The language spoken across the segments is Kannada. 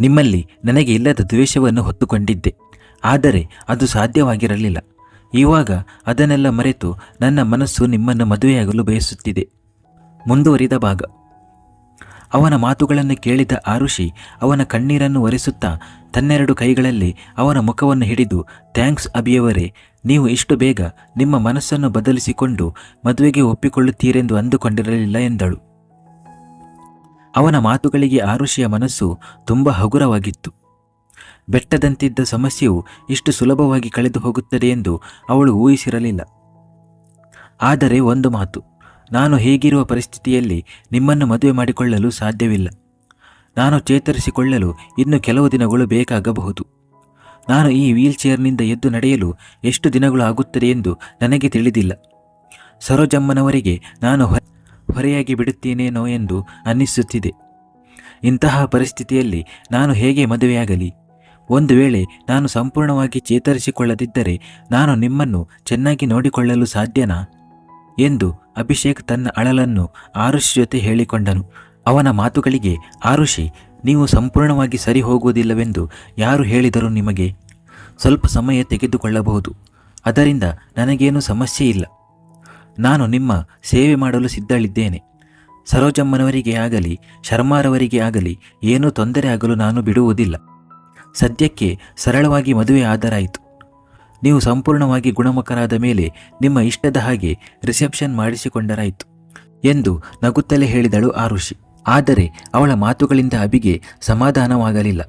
ನಿಮ್ಮಲ್ಲಿ ನನಗೆ ಇಲ್ಲದ ದ್ವೇಷವನ್ನು ಹೊತ್ತುಕೊಂಡಿದ್ದೆ. ಆದರೆ ಅದು ಸಾಧ್ಯವಾಗಿರಲಿಲ್ಲ. ಇವಾಗ ಅದನ್ನೆಲ್ಲ ಮರೆತು ನನ್ನ ಮನಸ್ಸು ನಿಮ್ಮನ್ನು ಮದುವೆಯಾಗಲು ಬಯಸುತ್ತಿದೆ. ಮುಂದುವರಿದ ಭಾಗ. ಅವನ ಮಾತುಗಳನ್ನು ಕೇಳಿದ ಆರುಷಿ ಅವನ ಕಣ್ಣೀರನ್ನು ಒರೆಸುತ್ತಾ ತನ್ನೆರಡು ಕೈಗಳಲ್ಲಿ ಅವನ ಮುಖವನ್ನು ಹಿಡಿದು, ಥ್ಯಾಂಕ್ಸ್ ಅಭಿಯವರೇ, ನೀವು ಇಷ್ಟು ಬೇಗ ನಿಮ್ಮ ಮನಸ್ಸನ್ನು ಬದಲಿಸಿಕೊಂಡು ಮದುವೆಗೆ ಒಪ್ಪಿಕೊಳ್ಳುತ್ತೀರೆಂದು ಅಂದುಕೊಂಡಿರಲಿಲ್ಲ ಎಂದಳು. ಅವನ ಮಾತುಗಳಿಗೆ ಆರುಷಿಯ ಮನಸ್ಸು ತುಂಬ ಹಗುರವಾಗಿತ್ತು. ಬೆಟ್ಟದಂತಿದ್ದ ಸಮಸ್ಯೆಯು ಇಷ್ಟು ಸುಲಭವಾಗಿ ಕಳೆದು ಹೋಗುತ್ತದೆ ಎಂದು ಅವಳು ಊಹಿಸಿರಲಿಲ್ಲ. ಆದರೆ ಒಂದು ಮಾತು, ನಾನು ಹೇಗಿರುವ ಪರಿಸ್ಥಿತಿಯಲ್ಲಿ ನಿಮ್ಮನ್ನು ಮದುವೆ ಮಾಡಿಕೊಳ್ಳಲು ಸಾಧ್ಯವಿಲ್ಲ. ನಾನು ಚೇತರಿಸಿಕೊಳ್ಳಲು ಇನ್ನು ಕೆಲವು ದಿನಗಳು ಬೇಕಾಗಬಹುದು. ನಾನು ಈ ವೀಲ್ಚೇರ್ನಿಂದ ಎದ್ದು ನಡೆಯಲು ಎಷ್ಟು ದಿನಗಳು ಆಗುತ್ತದೆ ಎಂದು ನನಗೆ ತಿಳಿದಿಲ್ಲ. ಸರೋಜಮ್ಮನವರಿಗೆ ನಾನು ಹೊರೆಯಾಗಿ ಬಿಡುತ್ತೇನೇನೋ ಎಂದು ಅನ್ನಿಸುತ್ತಿದೆ. ಇಂತಹ ಪರಿಸ್ಥಿತಿಯಲ್ಲಿ ನಾನು ಹೇಗೆ ಮದುವೆಯಾಗಲಿ? ಒಂದು ವೇಳೆ ನಾನು ಸಂಪೂರ್ಣವಾಗಿ ಚೇತರಿಸಿಕೊಳ್ಳದಿದ್ದರೆ ನಾನು ನಿಮ್ಮನ್ನು ಚೆನ್ನಾಗಿ ನೋಡಿಕೊಳ್ಳಲು ಸಾಧ್ಯನಾ? ಎಂದು ಅಭಿಷೇಕ್ ತನ್ನ ಅಳಲನ್ನು ಆರುಷ್ ಜೊತೆ ಹೇಳಿಕೊಂಡನು. ಅವನ ಮಾತುಗಳಿಗೆ, ಆರುಷಿ, ನೀವು ಸಂಪೂರ್ಣವಾಗಿ ಸರಿ ಹೋಗುವುದಿಲ್ಲವೆಂದು ಯಾರು ಹೇಳಿದರು ನಿಮಗೆ? ಸ್ವಲ್ಪ ಸಮಯ ತೆಗೆದುಕೊಳ್ಳಬಹುದು. ಅದರಿಂದ ನನಗೇನು ಸಮಸ್ಯೆ ಇಲ್ಲ. ನಾನು ನಿಮ್ಮ ಸೇವೆ ಮಾಡಲು ಸಿದ್ಧಳಿದ್ದೇನೆ. ಸರೋಜಮ್ಮನವರಿಗೆ ಆಗಲಿ, ಶರ್ಮಾರವರಿಗೆ ಆಗಲಿ ಏನೂ ತೊಂದರೆ ಆಗಲು ನಾನು ಬಿಡುವುದಿಲ್ಲ. ಸದ್ಯಕ್ಕೆ ಸರಳವಾಗಿ ಮದುವೆ ಆದರಾಯಿತು. ನೀವು ಸಂಪೂರ್ಣವಾಗಿ ಗುಣಮುಖರಾದ ಮೇಲೆ ನಿಮ್ಮ ಇಷ್ಟದ ಹಾಗೆ ರಿಸೆಪ್ಷನ್ ಮಾಡಿಸಿಕೊಂಡರಾಯಿತು ಎಂದು ನಗುತ್ತಲೇ ಹೇಳಿದಳು ಆರುಷಿ ಆದರೆ ಅವಳ ಮಾತುಗಳಿಂದ ಅಬಿಗೆ ಸಮಾಧಾನವಾಗಲಿಲ್ಲ.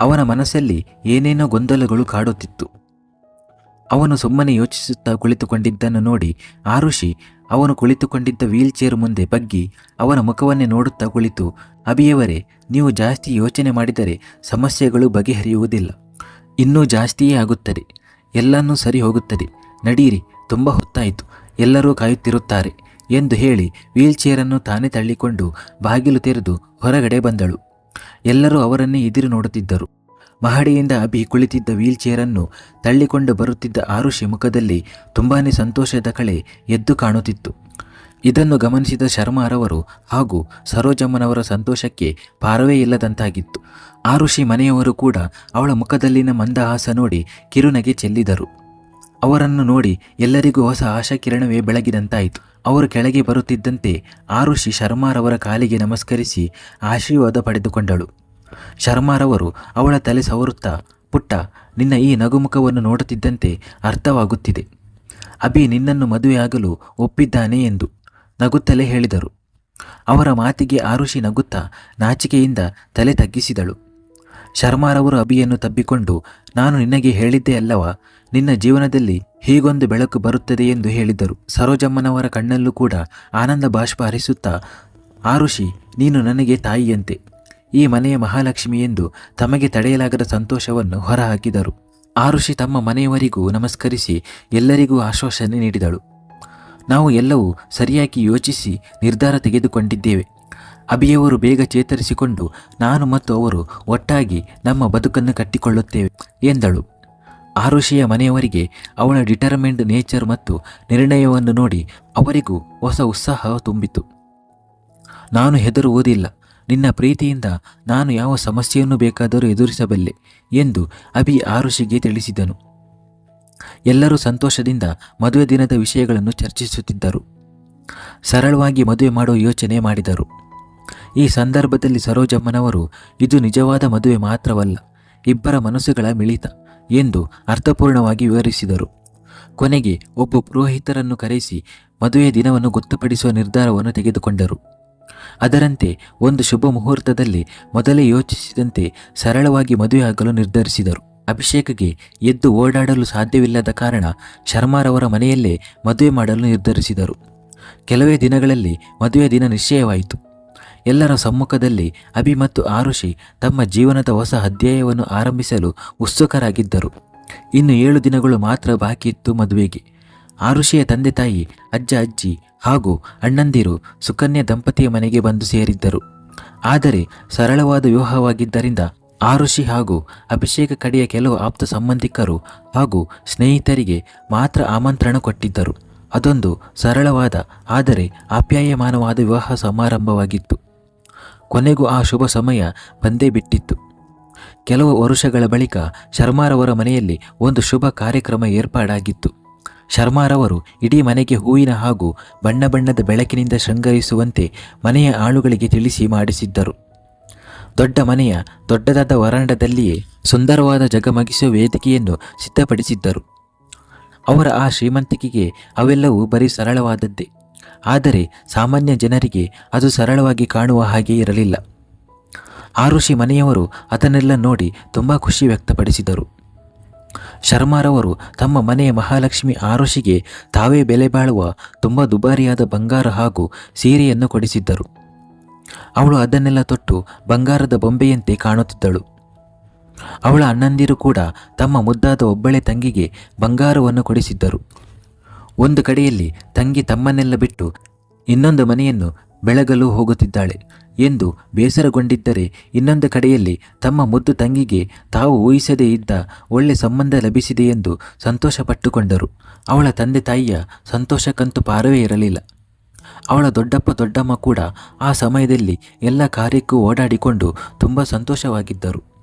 ಅವನ ಮನಸ್ಸಲ್ಲಿ ಏನೇನೋ ಗೊಂದಲಗಳು ಕಾಡುತ್ತಿತ್ತು. ಅವನು ಸುಮ್ಮನೆ ಯೋಚಿಸುತ್ತಾ ಕುಳಿತುಕೊಂಡಿದ್ದನ್ನು ನೋಡಿ ಆ ಋಷಿ ಅವನು ಕುಳಿತುಕೊಂಡಿದ್ದ ವೀಲ್ ಚೇರ್ ಮುಂದೆ ಬಗ್ಗಿ ಅವನ ಮುಖವನ್ನೇ ನೋಡುತ್ತಾ ಕುಳಿತು ಅಬಿಯವರೇ ನೀವು ಜಾಸ್ತಿ ಯೋಚನೆ ಮಾಡಿದರೆ ಸಮಸ್ಯೆಗಳು ಬಗೆಹರಿಯುವುದಿಲ್ಲ. ಇನ್ನೂ ಜಾಸ್ತಿಯೇ ಆಗುತ್ತದೆ. ಎಲ್ಲನೂ ಸರಿ ಹೋಗುತ್ತದೆ. ನಡೀರಿ, ತುಂಬ ಹೊತ್ತಾಯಿತು. ಎಲ್ಲರೂ ಕಾಯುತ್ತಿರುತ್ತಾರೆ ಎಂದು ಹೇಳಿ ವೀಲ್ ಚೇರನ್ನು ತಾನೇ ತಳ್ಳಿಕೊಂಡು ಬಾಗಿಲು ತೆರೆದು ಹೊರಗಡೆ ಬಂದಳು. ಎಲ್ಲರೂ ಅವರನ್ನೇ ಎದುರು ನೋಡುತ್ತಿದ್ದರು. ಮಹಡಿಯಿಂದ ಅಭಿ ಕುಳಿತಿದ್ದ ವೀಲ್ಚೇರನ್ನು ತಳ್ಳಿಕೊಂಡು ಬರುತ್ತಿದ್ದ ಆರುಷಿ ಮುಖದಲ್ಲಿ ತುಂಬಾನೇ ಸಂತೋಷದ ಕಳೆ ಎದ್ದು ಕಾಣುತ್ತಿತ್ತು. ಇದನ್ನು ಗಮನಿಸಿದ ಶರ್ಮಾರವರು ಹಾಗೂ ಸರೋಜಮ್ಮನವರ ಸಂತೋಷಕ್ಕೆ ಪಾರವೇ ಇಲ್ಲದಂತಾಗಿತ್ತು. ಆರುಷಿ ಮನೆಯವರು ಕೂಡ ಅವಳ ಮುಖದಲ್ಲಿನ ಮಂದಹಾಸ ನೋಡಿ ಕಿರುನಗೆ ಚೆಲ್ಲಿದರು. ಅವರನ್ನು ನೋಡಿ ಎಲ್ಲರಿಗೂ ಹೊಸ ಆಶಾಕಿರಣವೇ ಬೆಳಗಿದಂತಾಯಿತು. ಅವರು ಕೆಳಗೆ ಬರುತ್ತಿದ್ದಂತೆ ಆರುಷಿ ಶರ್ಮಾರವರ ಕಾಲಿಗೆ ನಮಸ್ಕರಿಸಿ ಆಶೀರ್ವಾದ ಪಡೆದುಕೊಂಡಳು. ಶರ್ಮಾರವರು ಅವಳ ತಲೆ ಸವರುತ್ತಾ, ಪುಟ್ಟ, ನಿನ್ನ ಈ ನಗುಮುಖವನ್ನು ನೋಡುತ್ತಿದ್ದಂತೆ ಅರ್ಥವಾಗುತ್ತಿದೆ. ಅಭಿ ನಿನ್ನನ್ನು ಮದುವೆಯಾಗಲು ಒಪ್ಪಿದ್ದಾನೆ ಎಂದು ನಗುತ್ತಲೇ ಹೇಳಿದರು. ಅವರ ಮಾತಿಗೆ ಆರುಷಿ ನಗುತ್ತಾ ನಾಚಿಕೆಯಿಂದ ತಲೆ ತಗ್ಗಿಸಿದಳು. ಶರ್ಮಾರವರು ಅಭಿಯನ್ನು ತಬ್ಬಿಕೊಂಡು, ನಾನು ನಿನಗೆ ಹೇಳಿದ್ದೆ ಅಲ್ಲವಾ, ನಿನ್ನ ಜೀವನದಲ್ಲಿ ಹೀಗೊಂದು ಬೆಳಕು ಬರುತ್ತದೆ ಎಂದು ಹೇಳಿದರು. ಸರೋಜಮ್ಮನವರ ಕಣ್ಣಲ್ಲೂ ಕೂಡ ಆನಂದ ಬಾಷ್ಪ ಹರಿಸುತ್ತಾ, ಆರುಷಿ, ನೀನು ನನಗೆ ತಾಯಿಯಂತೆ. ಈ ಮನೆಯ ಮಹಾಲಕ್ಷ್ಮಿ ಎಂದು ತಮಗೆ ತಡೆಯಲಾಗದ ಸಂತೋಷವನ್ನು ಹೊರಹಾಕಿದರು. ಆರುಷಿ ತಮ್ಮ ಮನೆಯವರಿಗೂ ನಮಸ್ಕರಿಸಿ ಎಲ್ಲರಿಗೂ ಆಶ್ವಾಸನೆ ನೀಡಿದಳು. ನಾವು ಎಲ್ಲವೂ ಸರಿಯಾಗಿ ಯೋಚಿಸಿ ನಿರ್ಧಾರ ತೆಗೆದುಕೊಂಡಿದ್ದೇವೆ. ಅಭಿಯವರು ಬೇಗ ಚೇತರಿಸಿಕೊಂಡು ನಾನು ಮತ್ತು ಅವರು ಒಟ್ಟಾಗಿ ನಮ್ಮ ಬದುಕನ್ನು ಕಟ್ಟಿಕೊಳ್ಳುತ್ತೇವೆ ಎಂದಳು. ಆರುಷಿಯ ಮನೆಯವರಿಗೆ ಅವಳ ಡಿಟರ್ಮೆಂಡ್ ನೇಚರ್ ಮತ್ತು ನಿರ್ಣಯವನ್ನು ನೋಡಿ ಅವರಿಗೂ ಹೊಸ ಉತ್ಸಾಹ ತುಂಬಿತು. ನಾನು ಹೆದರುವುದಿಲ್ಲ. ನಿನ್ನ ಪ್ರೀತಿಯಿಂದ ನಾನು ಯಾವ ಸಮಸ್ಯೆಯನ್ನು ಬೇಕಾದರೂ ಎದುರಿಸಬಲ್ಲೆ ಎಂದು ಅಭಿ ಆರುಷಿಗೆ ತಿಳಿಸಿದನು. ಎಲ್ಲರೂ ಸಂತೋಷದಿಂದ ಮದುವೆ ದಿನದ ವಿಷಯಗಳನ್ನು ಚರ್ಚಿಸುತ್ತಿದ್ದರು. ಸರಳವಾಗಿ ಮದುವೆ ಮಾಡುವ ಯೋಚನೆ ಮಾಡಿದರು. ಈ ಸಂದರ್ಭದಲ್ಲಿ ಸರೋಜಮ್ಮನವರು, ಇದು ನಿಜವಾದ ಮದುವೆ ಮಾತ್ರವಲ್ಲ, ಇಬ್ಬರ ಮನಸ್ಸುಗಳ ಮಿಳಿತ ಎಂದು ಅರ್ಥಪೂರ್ಣವಾಗಿ ವಿವರಿಸಿದರು. ಕೊನೆಗೆ ಒಬ್ಬ ಪುರೋಹಿತರನ್ನು ಕರೆಸಿ ಮದುವೆಯ ದಿನವನ್ನು ಗೊತ್ತುಪಡಿಸುವ ನಿರ್ಧಾರವನ್ನು ತೆಗೆದುಕೊಂಡರು. ಅದರಂತೆ ಒಂದು ಶುಭ ಮುಹೂರ್ತದಲ್ಲಿ ಮೊದಲೇ ಯೋಚಿಸಿದಂತೆ ಸರಳವಾಗಿ ಮದುವೆಯಾಗಲು ನಿರ್ಧರಿಸಿದರು. ಅಭಿಷೇಕ್ಗೆ ಎದ್ದು ಓಡಾಡಲು ಸಾಧ್ಯವಿಲ್ಲದ ಕಾರಣ ಶರ್ಮಾರವರ ಮನೆಯಲ್ಲೇ ಮದುವೆ ಮಾಡಲು ನಿರ್ಧರಿಸಿದರು. ಕೆಲವೇ ದಿನಗಳಲ್ಲಿ ಮದುವೆ ದಿನ ನಿಶ್ಚಯವಾಯಿತು. ಎಲ್ಲರ ಸಮ್ಮುಖದಲ್ಲಿ ಅಭಿ ಮತ್ತು ಆರುಷಿ ತಮ್ಮ ಜೀವನದ ಹೊಸ ಅಧ್ಯಾಯವನ್ನು ಆರಂಭಿಸಲು ಉತ್ಸುಕರಾಗಿದ್ದರು. ಇನ್ನು ಏಳು ದಿನಗಳು ಮಾತ್ರ ಬಾಕಿ ಇತ್ತು ಮದುವೆಗೆ. ಆರುಷಿಯ ತಂದೆ ತಾಯಿ, ಅಜ್ಜ, ಅಜ್ಜಿ ಹಾಗೂ ಅಣ್ಣಂದಿರು ಸುಕನ್ಯಾ ದಂಪತಿಯ ಮನೆಗೆ ಬಂದು ಸೇರಿದ್ದರು. ಆದರೆ ಸರಳವಾದ ವಿವಾಹವಾಗಿದ್ದರಿಂದ ಆರುಷಿ ಹಾಗೂ ಅಭಿಷೇಕ ಕಡೆಯ ಕೆಲವು ಆಪ್ತ ಸಂಬಂಧಿಕರು ಹಾಗೂ ಸ್ನೇಹಿತರಿಗೆ ಮಾತ್ರ ಆಮಂತ್ರಣ ಕೊಟ್ಟಿದ್ದರು. ಅದೊಂದು ಸರಳವಾದ, ಆದರೆ ಆಪ್ಯಾಯಮಾನವಾದ ವಿವಾಹ ಸಮಾರಂಭವಾಗಿತ್ತು. ಕೊನೆಗೂ ಆ ಶುಭ ಸಮಯ ಬಂದೇ ಬಿಟ್ಟಿತ್ತು. ಕೆಲವು ವರುಷಗಳ ಬಳಿಕ ಶರ್ಮಾರವರ ಮನೆಯಲ್ಲಿ ಒಂದು ಶುಭ ಕಾರ್ಯಕ್ರಮ ಏರ್ಪಾಡಾಗಿತ್ತು. ಶರ್ಮಾರವರು ಇಡೀ ಮನೆಗೆ ಹೂವಿನ ಹಾಗೂ ಬಣ್ಣ ಬಣ್ಣದ ಬೆಳಕಿನಿಂದ ಶೃಂಗರಿಸುವಂತೆ ಮನೆಯ ಆಳುಗಳಿಗೆ ತಿಳಿಸಿ ಮಾಡಿಸಿದ್ದರು. ದೊಡ್ಡ ಮನೆಯ ದೊಡ್ಡದಾದ ವರಾಂಡದಲ್ಲಿಯೇ ಸುಂದರವಾದ ಜಗಮಗಿಸುವ ವೇದಿಕೆಯನ್ನು ಸಿದ್ಧಪಡಿಸಿದ್ದರು. ಅವರ ಆ ಶ್ರೀಮಂತಿಕೆಗೆ ಅವೆಲ್ಲವೂ ಬರೀ ಸರಳವಾದದ್ದೇ. ಆದರೆ ಸಾಮಾನ್ಯ ಜನರಿಗೆ ಅದು ಸರಳವಾಗಿ ಕಾಣುವ ಹಾಗೆ ಇರಲಿಲ್ಲ. ಆರುಷಿ ಮನೆಯವರು ಅದನ್ನೆಲ್ಲ ನೋಡಿ ತುಂಬ ಖುಷಿ ವ್ಯಕ್ತಪಡಿಸಿದರು. ಶರ್ಮಾರವರು ತಮ್ಮ ಮನೆಯ ಮಹಾಲಕ್ಷ್ಮಿ ಆರುಷಿಗೆ ತಾವೇ ಬೆಲೆ ಬಾಳುವ ತುಂಬ ದುಬಾರಿಯಾದ ಬಂಗಾರ ಹಾಗೂ ಸೀರೆಯನ್ನು ಕೊಡಿಸಿದ್ದರು. ಅವಳು ಅದನ್ನೆಲ್ಲ ತೊಟ್ಟು ಬಂಗಾರದ ಬೊಂಬೆಯಂತೆ ಕಾಣುತ್ತಿದ್ದಳು. ಅವಳ ಅಣ್ಣಂದಿರು ಕೂಡ ತಮ್ಮ ಮುದ್ದಾದ ಒಬ್ಬಳೆ ತಂಗಿಗೆ ಬಂಗಾರವನ್ನು ಕೊಡಿಸಿದ್ದರು. ಒಂದು ಕಡೆಯಲ್ಲಿ ತಂಗಿ ತಮ್ಮನ್ನೆಲ್ಲ ಬಿಟ್ಟು ಇನ್ನೊಂದು ಮನೆಯನ್ನು ಬೆಳಗಲು ಹೋಗುತ್ತಿದ್ದಾಳೆ. ಎಂದು ಬೇಸರಗೊಂಡಿದ್ದರೆ ಇನ್ನೊಂದು ಕಡೆಯಲ್ಲಿ ತಮ್ಮ ಮುದ್ದು ತಂಗಿಗೆ ತಾವು ಊಹಿಸದೇ ಇದ್ದ ಒಳ್ಳೆ ಸಂಬಂಧ ಲಭಿಸಿದೆ ಎಂದು ಸಂತೋಷಪಟ್ಟುಕೊಂಡರು. ಅವಳ ತಂದೆ ತಾಯಿಯ ಸಂತೋಷಕ್ಕಂತೂ ಪಾರವೇ ಇರಲಿಲ್ಲ. ಅವಳ ದೊಡ್ಡಪ್ಪ ದೊಡ್ಡಮ್ಮ ಕೂಡ ಆ ಸಮಯದಲ್ಲಿ ಎಲ್ಲ ಕಾರ್ಯಕ್ಕೂ ಓಡಾಡಿಕೊಂಡು ತುಂಬ ಸಂತೋಷವಾಗಿದ್ದರು.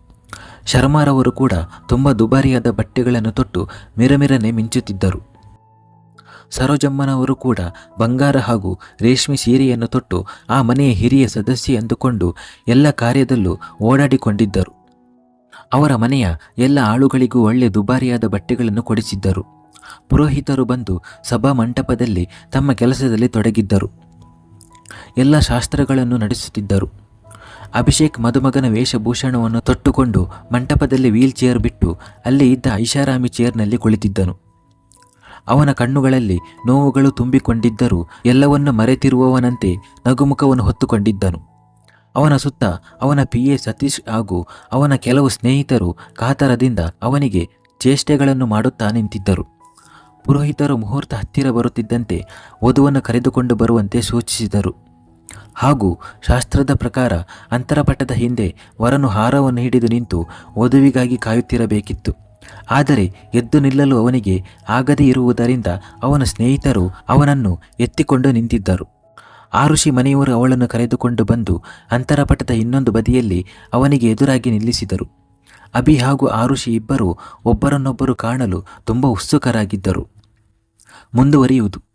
ಶರ್ಮಾರವರು ಕೂಡ ತುಂಬ ದುಬಾರಿಯಾದ ಬಟ್ಟೆಗಳನ್ನು ತೊಟ್ಟು ಮಿರಮಿರನೆ ಮಿಂಚುತ್ತಿದ್ದರು. ಸರೋಜಮ್ಮನವರು ಕೂಡ ಬಂಗಾರ ಹಾಗೂ ರೇಷ್ಮೆ ಸೀರೆಯನ್ನು ತೊಟ್ಟು ಆ ಮನೆಯ ಹಿರಿಯ ಸದಸ್ಯೆ ಎಂದುಕೊಂಡು ಎಲ್ಲ ಕಾರ್ಯದಲ್ಲೂ ಓಡಾಡಿಕೊಂಡಿದ್ದರು. ಅವರ ಮನೆಯ ಎಲ್ಲ ಆಳುಗಳಿಗೂ ಒಳ್ಳೆ ದುಬಾರಿಯಾದ ಬಟ್ಟೆಗಳನ್ನು ಕೊಡಿಸಿದ್ದರು. ಪುರೋಹಿತರು ಬಂದು ಸಭಾ ಮಂಟಪದಲ್ಲಿ ತಮ್ಮ ಕೆಲಸದಲ್ಲಿ ತೊಡಗಿದ್ದರು. ಎಲ್ಲ ಶಾಸ್ತ್ರಗಳನ್ನು ನಡೆಸುತ್ತಿದ್ದರು. ಅಭಿಷೇಕ್ ಮದುಮಗನ ವೇಷಭೂಷಣವನ್ನು ತೊಟ್ಟುಕೊಂಡು ಮಂಟಪದಲ್ಲಿ ವೀಲ್ ಚೇರ್ ಬಿಟ್ಟು ಅಲ್ಲಿ ಇದ್ದ ಐಷಾರಾಮಿ ಚೇರ್ನಲ್ಲಿ ಕುಳಿತಿದ್ದನು. ಅವನ ಕಣ್ಣುಗಳಲ್ಲಿ ನೋವುಗಳು ತುಂಬಿಕೊಂಡಿದ್ದರೂ ಎಲ್ಲವನ್ನೂ ಮರೆತಿರುವವನಂತೆ ನಗುಮುಖವನ್ನು ಹೊತ್ತುಕೊಂಡಿದ್ದನು. ಅವನ ಸುತ್ತ ಅವನ ಪಿ ಎ ಸತೀಶ್ ಹಾಗೂ ಅವನ ಕೆಲವು ಸ್ನೇಹಿತರು ಕಾತರದಿಂದ ಅವನಿಗೆ ಚೇಷ್ಟೆಗಳನ್ನು ಮಾಡುತ್ತಾ ನಿಂತಿದ್ದರು. ಪುರೋಹಿತರು ಮುಹೂರ್ತ ಹತ್ತಿರ ಬರುತ್ತಿದ್ದಂತೆ ವಧುವನ್ನು ಕರೆದುಕೊಂಡು ಬರುವಂತೆ ಸೂಚಿಸಿದರು. ಹಾಗೂ ಶಾಸ್ತ್ರದ ಪ್ರಕಾರ ಅಂತರಪಟದ ಹಿಂದೆ ವರನು ಹಾರವನ್ನು ಹಿಡಿದು ನಿಂತು ವಧುವಿಗಾಗಿ ಕಾಯುತ್ತಿರಬೇಕಿತ್ತು. ಆದರೆ ಎದ್ದು ನಿಲ್ಲಲು ಅವನಿಗೆ ಆಗದೇ ಇರುವುದರಿಂದ ಅವನ ಸ್ನೇಹಿತರು ಅವನನ್ನು ಎತ್ತಿಕೊಂಡು ನಿಂತಿದ್ದರು. ಆರುಷಿ ಮನೆಯವರು ಅವಳನ್ನು ಕರೆದುಕೊಂಡು ಬಂದು ಅಂತರಪಟದ ಇನ್ನೊಂದು ಬದಿಯಲ್ಲಿ ಅವನಿಗೆ ಎದುರಾಗಿ ನಿಲ್ಲಿಸಿದರು. ಅಭಿ ಹಾಗೂ ಆರುಷಿ ಇಬ್ಬರು ಒಬ್ಬರನ್ನೊಬ್ಬರು ಕಾಣಲು ತುಂಬ ಉತ್ಸುಕರಾಗಿದ್ದರು. ಮುಂದುವರಿಯುವುದು.